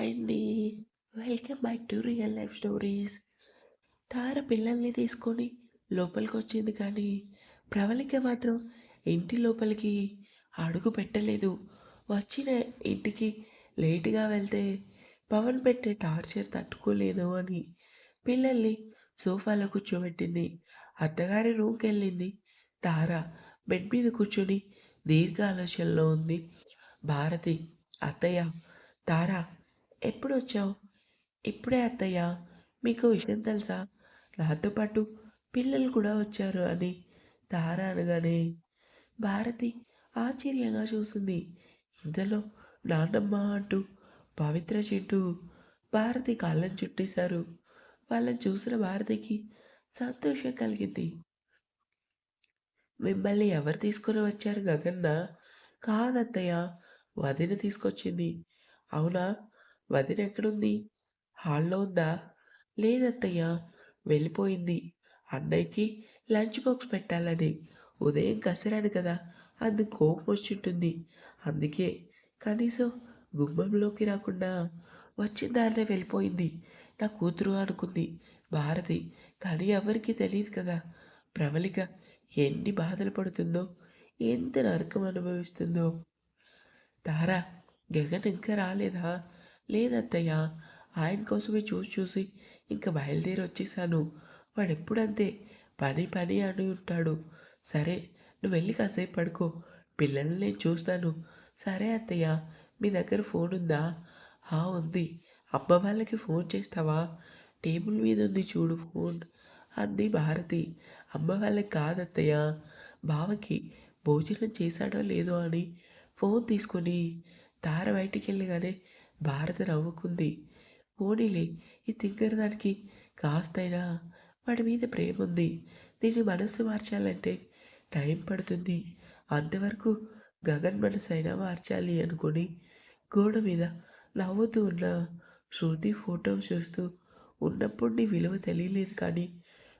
Hi అండి. Welcome back to real life stories. Tara పిల్లల్ని తీసుకొని లోపలికి వచ్చింది కానీ ప్రవళిక మాత్రం ఇంటి లోపలికి అడుగు పెట్టలేదు. వచ్చిన ఇంటికి లేటుగా వెళ్తే పవన్ పెట్టే టార్చర్ తట్టుకోలేను అని పిల్లల్ని సోఫాలో కూర్చోబెట్టింది. అత్తగారి రూమ్కి వెళ్ళింది తార బెడ్ మీద కూర్చొని దీర్ఘ ఆలోచనలో ఉంది. భారతి అత్తయ్య తారా ఎప్పుడు వచ్చావు ఇప్పుడే అత్తయ్య మీకు విషయం తెలుసా? నాతో పాటు పిల్లలు కూడా వచ్చారు అని. తార అనగానే భారతి ఆశ్చర్యంగా చూసింది. ఇంతలో నాన్నమ్మ అంటూ పవిత్ర చెట్టు భారతి కాళ్ళని చుట్టేశారు. వాళ్ళని చూసిన భారతికి సంతోషం కలిగింది. మిమ్మల్ని ఎవరు తీసుకొని వచ్చారు గగన్న? కాదత్తయ్య వదిన తీసుకొచ్చింది. అవునా? వదిన ఎక్కడుంది హాల్లో ఉందా? లేదత్తయ్య వెళ్ళిపోయింది. అన్నయ్యకి లంచ్ బాక్స్ పెట్టాలని. ఉదయం కసిరాడు కదా అందుకు కోపం వచ్చింటుంది. అందుకే కనీసం గుమ్మంలోకి రాకుండా వచ్చిన దారినే వెళ్ళిపోయింది. నా కూతురు అనుకుంది. భారతి కానీ ఎవరికీ తెలియదు కదా. ప్రవళిక ఎన్ని బాధలు పడుతుందో ఎంత నరకం అనుభవిస్తుందో. తారా గగన్ ఇంకా రాలేదా? లేదత్తయ్య. ఆయన కోసమే చూసి చూసి ఇంకా బయలుదేరి వచ్చేసాను వాడు పని పని అని ఉంటాడు. సరే నువ్వు వెళ్ళి కాసేపు పడుకో. పిల్లల్ని నేను చూస్తాను. సరే అత్తయ్య మీ దగ్గర ఫోన్ ఉందా? హా ఉంది. అమ్మ వాళ్ళకి ఫోన్ చేస్తావా? టేబుల్ మీద ఉంది చూడు ఫోన్. అంది భారతి. అమ్మ వాళ్ళకి కాదత్తయ్య. బావకి భోజనం చేశాడో లేదో అని ఫోన్ తీసుకొని తార బయటికి వెళ్ళగానే భారత నవ్వుకుంది. పోనీలే ఈ తింగర దానికి కాస్తైనా వాడి మీద ప్రేమ ఉంది దీన్ని మనస్సు మార్చాలంటే టైం పడుతుంది. అంతవరకు గగన్ మనసు అయినా మార్చాలి అనుకుని గోడ మీద నవ్వుతూ ఉన్న శృతి ఫోటో చూస్తూ ఉన్నప్పుడు నీ విలువ తెలియలేదు కానీ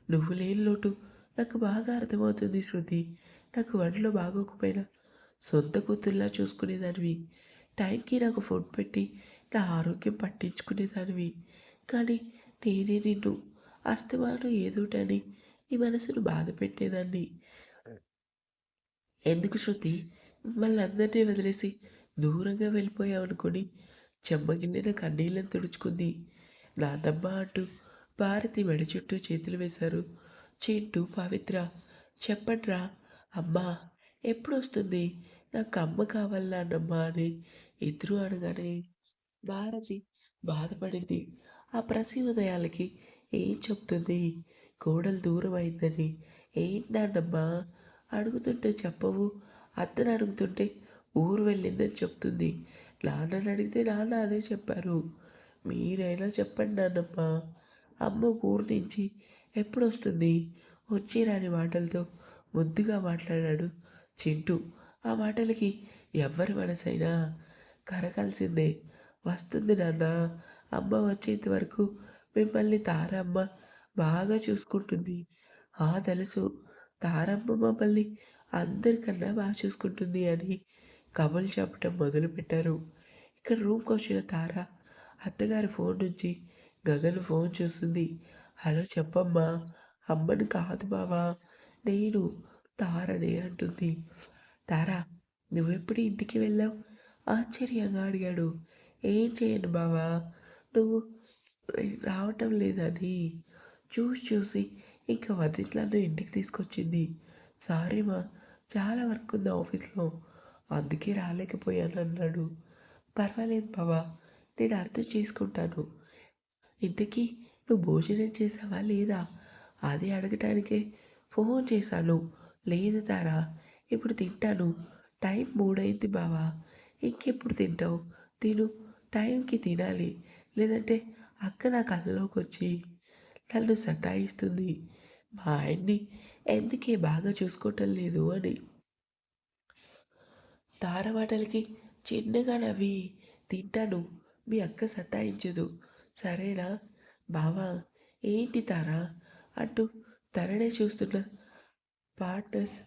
నువ్వు లేని లోటు నాకు బాగా అర్థమవుతుంది శృతి. నాకు వంటలో బాగోకపోయినా సొంత కూతుర్లా చూసుకునేదానివి. టైంకి నాకు ఫుడ్ పెట్టి నా ఆరోగ్యం పట్టించుకునేదానివి. కానీ నేనే నిన్ను అస్తమానం ఏదోటని నీ మనసును బాధ పెట్టేదాన్ని. ఎందుకు శృతి? మిమ్మల్ని అందరినీ వదిలేసి దూరంగా వెళ్ళిపోయావనుకొని చెమ్మగిల్లిన కన్నీళ్ళని తుడుచుకుంది. నాన్నమ్మ అంటూ భారతి మెడ చుట్టూ చేతులు వేశారు. చింటూ పవిత్ర చెప్పండ్రా? అమ్మా ఎప్పుడు వస్తుంది నాకు అమ్మ కావాలి నాన్నమ్మ అని ఇద్దరు అనగానే భారతి బాధపడింది. ఆ ప్రసి ఉదయాలకి ఏం చెప్తుంది? కోడలు దూరం అయిందని ఏంటి అడుగుతుంటే చెప్పవు. అత్తను అడుగుతుంటే ఊరు వెళ్ళిందని చెప్తుంది. నాన్నని అడిగితే నాన్న అదే చెప్పారు. మీరైనా చెప్పండి నాన్నమ్మ. అమ్మ ఊరు నుంచి ఎప్పుడు వస్తుంది వచ్చి రాని మాటలతో ముద్దుగా మాట్లాడాడు చింటూ. ఆ మాటలకి ఎవరి మనసైనా కరగాల్సిందే. వస్తుంది నాన్న. అమ్మ వచ్చేంత వరకు మిమ్మల్ని తారమ్మ బాగా చూసుకుంటుంది. ఆ తెలుసు. తారమ్మ మమ్మల్ని అందరికన్నా బాగా చూసుకుంటుంది అని కబులు చెప్పటం మొదలుపెట్టారు. ఇక్కడ రూమ్కి వచ్చిన తార అత్తగారి ఫోన్ నుంచి గగన్ ఫోన్ చూస్తుంది. హలో చెప్పమ్మా. అమ్మని కాదు బావా నేను తారనే అంటుంది. తారా నువ్వెప్పుడు ఇంటికి వెళ్ళావు? ఆశ్చర్యంగా అడిగాడు. ఏం చేయను బావా? నువ్వు రావటం లేదని చూసి చూసి ఇంకా వదిట్లను ఇంటికి తీసుకొచ్చింది. సారీ మా చాలా వర్క్ ఉంది ఆఫీస్లో. అందుకే రాలేకపోయాను అన్నాడు. పర్వాలేదు బావా నేను అర్థం చేసుకుంటాను. ఇంతకీ నువ్వు భోజనం చేసావా లేదా? అది అడగటానికే ఫోన్ చేశాను. లేదు తారా ఇప్పుడు తింటాను. టైం మూడైంది బావా. ఇంకెప్పుడు తింటావు? తిను. టైంకి తినాలి. లేదంటే అక్క నా కళ్ళలోకి వచ్చి నన్ను సతాయిస్తుంది. మా ఆయన్ని ఎందుకే బాగా చూసుకోవటం లేదు అని. తారవాటలకి చిన్నగా నవ్వి తింటాను మీ అక్క సతాయించదు. సరేనా? బావా ఏంటి తారా? అంటూ తననే చూస్తున్న పార్ట్నర్స్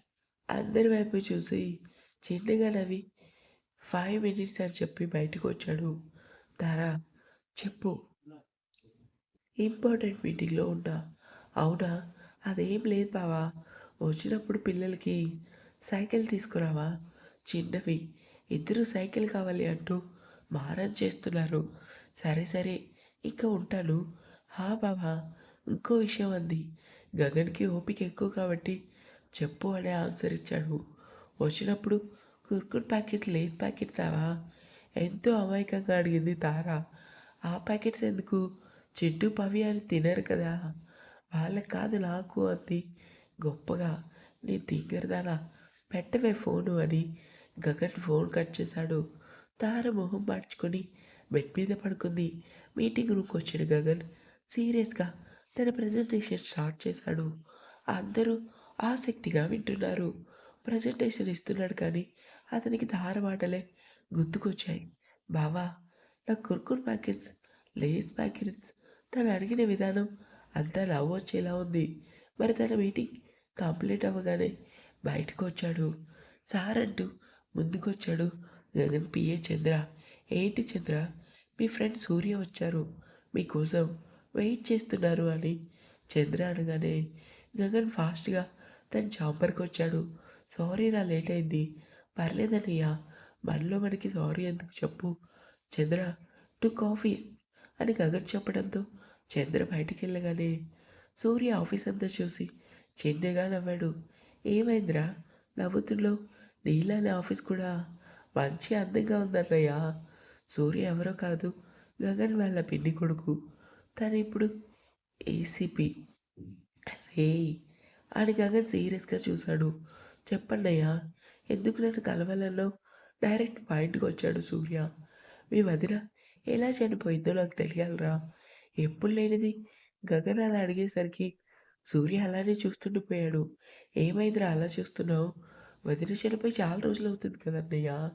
అందరి వైపు చూసి చిన్నగా నవ్వి ఫైవ్ మినిట్స్ అని చెప్పి బయటకు వచ్చాడు. తారా చెప్పు. ఇంపార్టెంట్ మీటింగ్లో ఉన్నా అవునా? అదేం లేదు బావా. వచ్చినప్పుడు పిల్లలకి సైకిల్ తీసుకురావా? చిన్నవి. ఇద్దరు సైకిల్ కావాలి అంటూ మారం చేస్తున్నారు. సరే సరే. ఇంకా ఉంటాను. హా బావా. ఇంకో విషయం అంది. గగన్కి ఓపిక ఎక్కువ కాబట్టి చెప్పు అనే ఆన్సర్ ఇచ్చాడు. వచ్చినప్పుడు కుర్కుర్ ప్యాకెట్ లేస్ ప్యాకెట్ తావా? ఎంతో అమాయకంగా అడిగింది తారా. ఆ ప్యాకెట్స్ ఎందుకు? చెట్టు పవి అని తినరు కదా. వాళ్ళకి కాదు నాకు అంది. గొప్పగా నీ తింగరదానా? పెట్టవే ఫోను అని గగన్ ఫోన్ కట్ చేశాడు. తార మొహం మార్చుకొని బెడ్ మీద పడుకుంది. మీటింగ్ రూమ్కి వచ్చాడు గగన్. సీరియస్గా తన ప్రజెంటేషన్ స్టార్ట్ చేశాడు. అందరూ ఆసక్తిగా వింటున్నారు. ప్రజెంటేషన్ ఇస్తున్నాడు కానీ అతనికి తార మాటలే గుర్తుకొచ్చాయి. బావా నా కుర్కుర్ ప్యాకెట్స్ లేస్ ప్యాకెట్స్ తను అడిగిన విధానం అంతా నవ్వొచ్చేలా ఉంది. మరి తన మీటింగ్ కంప్లీట్ అవ్వగానే బయటకు వచ్చాడు సార్ అంటూ ముందుకొచ్చాడు గగన్ పిఏ చంద్ర. ఏంటి చంద్ర? మీ ఫ్రెండ్ సూర్య వచ్చారు. మీకోసం వెయిట్ చేస్తున్నారు అని చంద్ర అనగానే గగన్ ఫాస్ట్గా తన చాంబర్కి వచ్చాడు సారీ నా లేట్ అయింది. పర్లేదన్నయ్యా. మనలో మనకి సారీ ఎందుకు చెప్పు? చంద్ర టు కాఫీ అని గగన్ చెప్పడంతో చంద్ర బయటికి వెళ్ళగానే సూర్య ఆఫీస్ అంతా చూసి చిన్నగా నవ్వాడు. ఏమైందిరా? నవ్వుతుల్లో అనే ఆఫీస్ కూడా మంచి అందంగా ఉందన్నయ్య. సూర్య ఎవరో కాదు గగన్ వాళ్ళ పిన్ని కొడుకు. తను ఇప్పుడు ఏసీపీ రే అని గగన్ సీరియస్గా చూశాడు. చెప్పండయ్యా ఎందుకు నన్ను కలవాలన్నావు? డైరెక్ట్ పాయింట్కి వచ్చాడు సూర్య. మీ వదిన ఎలా చనిపోయిందో నాకు తెలియాలరా. ఎప్పుడు లేనిది? గగన్ అలా అడిగేసరికి సూర్య అలానే చూస్తుండిపోయాడు ఏమైందిరా అలా చూస్తున్నావు? వదిన చనిపోయి చాలా రోజులు అవుతుంది కదన్నయ్య.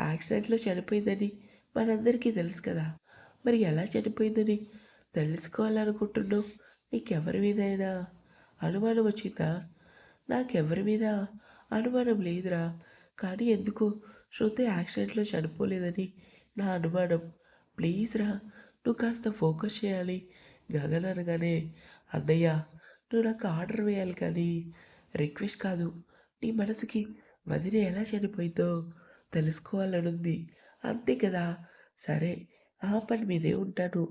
యాక్సిడెంట్లో చనిపోయిందని మనందరికీ తెలుసు కదా. మరి ఎలా చనిపోయిందని తెలుసుకోవాలనుకుంటున్నావు? నీకెవరి మీదైనా అనుమానం వచ్చిందా? నాకెవరి మీద అనుమానం లేదురా. కానీ ఎందుకు శృతి యాక్సిడెంట్లో చనిపోలేదని నా అనుమానం. ప్లీజ్ రా నువ్వు కాస్త ఫోకస్ చేయాలి. గగన్ అనగానే అన్నయ్య నువ్వు నాకు ఆర్డర్ వేయాలి కానీ రిక్వెస్ట్ కాదు. నీ మనసుకి వదిన ఎలా చనిపోయిందో తెలుసుకోవాలనుంది. అంతే కదా? సరే ఆ పని మీదే ఉంటాను.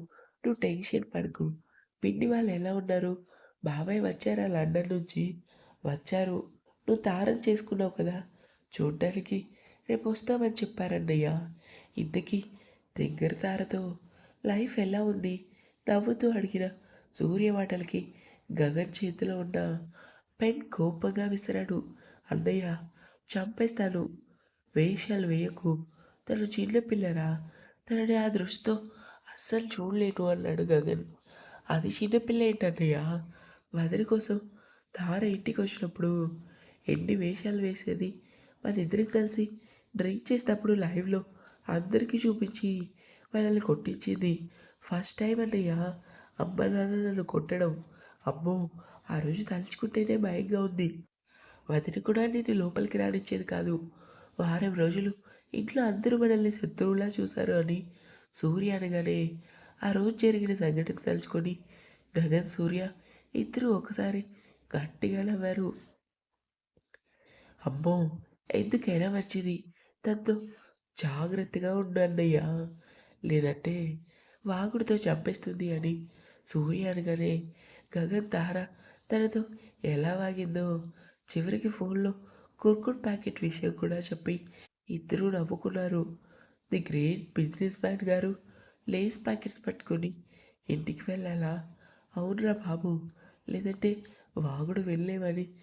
నువ్వు టెన్షన్ పడకు. పిన్ని వాళ్ళు ఎలా ఉన్నారు? బాబాయ్ వచ్చారా లండన్ నుంచి? వచ్చారు. నువ్వు తారం చేసుకున్నావు కదా. చూడ్డానికి రేపు వస్తామని చెప్పారన్నయ్య. ఇంతకీ దగ్గర తారతో లైఫ్ ఎలా ఉంది? నవ్వుతూ అడిగిన సూర్య మాటలకి గగన్ చేతిలో ఉన్న పెన్ కోపంగా విసిరాడు. అన్నయ్య చంపేస్తాను. వేషాలు వేయకు. తను చిన్నపిల్లరా తనని ఆ దృష్టితో అస్సలు చూడలేను అన్నాడు గగన్. అది చిన్నపిల్ల ఏంటన్నయ్య? వదిలి కోసం తార ఇంటికి వచ్చినప్పుడు ఎన్ని వేషాలు వేసేది? మన ఇద్దరం కలిసి డ్రింక్ చేసినప్పుడు లైవ్లో అందరికీ చూపించి మనల్ని కొట్టించింది. ఫస్ట్ టైం అన్నయ్య. అమ్మ నాన్న నన్ను కొట్టడం. అమ్మో ఆ రోజు తలుచుకుంటేనే భయంగా ఉంది. వదిన కూడా నేను లోపలికి రానిచ్చేది కాదు. వారం రోజులు ఇంట్లో అందరూ మనల్ని శత్రువులా చూశారు అని సూర్య అనగానే ఆ రోజు జరిగిన సంఘటన తలుచుకొని గగన్ సూర్య ఇద్దరు ఒకసారి గట్టిగా నవ్వారు. అమ్మో ఎందుకైనా మంచిది? తనతో జాగ్రత్తగా ఉండు లేదంటే వాగుడితో చంపేస్తుంది అని సూర్య అనగానే గగన్ తార తనతో ఎలా వాగిందో చివరికి ఫోన్లో కుర్కుట్ ప్యాకెట్ విషయం కూడా చెప్పి ఇద్దరూ నవ్వుకున్నారు. ది గ్రేట్ బిజినెస్ మ్యాన్ గారు లేస్ ప్యాకెట్స్ పట్టుకొని ఇంటికి వెళ్ళాలా? అవునురా బాబు. లేదంటే వాగుడు వెళ్ళేవని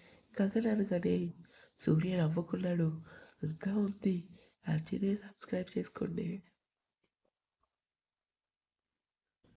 గగన్ అనగానే సూర్య నవ్వుకున్నాడు. ఇంకా ఉంది నచ్చితే సబ్స్క్రైబ్ చేసుకోండి.